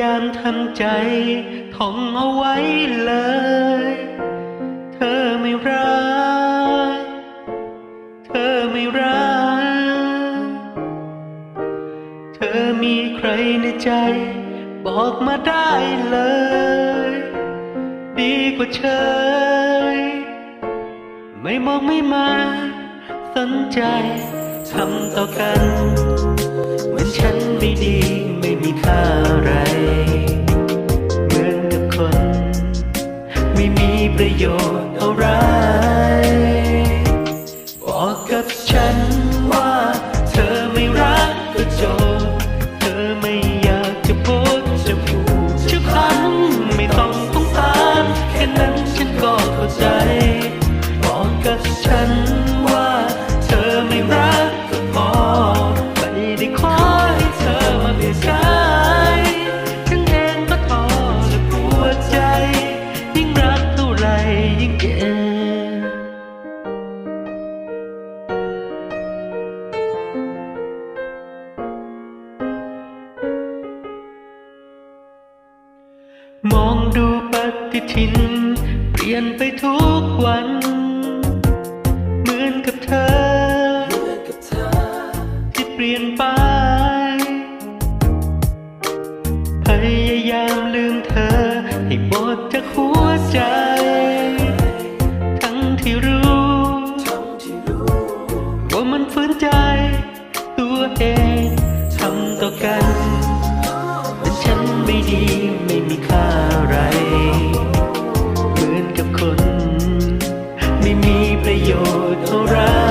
ยามทันใจท่องเอาไว้เลย เธอไม่รัก เธอไม่รัก เธอมีใครในใจ บอกมาได้เลย ดีกว่าเฉยไม่มองไม่มา สนใจทำต่อกัน เหมือนฉันไม่ดี you're มองดูปฏิทิน เปลี่ยนไปทุกวัน โยชน์อะไร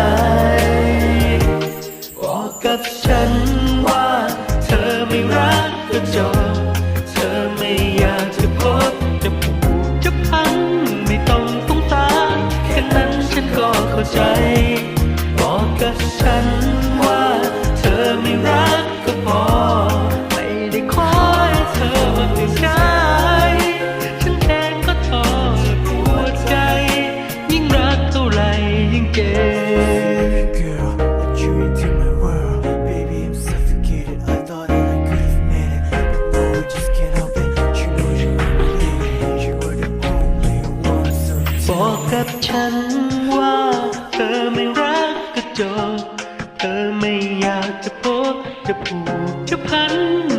จบ เธอไม่อยากจะพบจะผูกจะพัน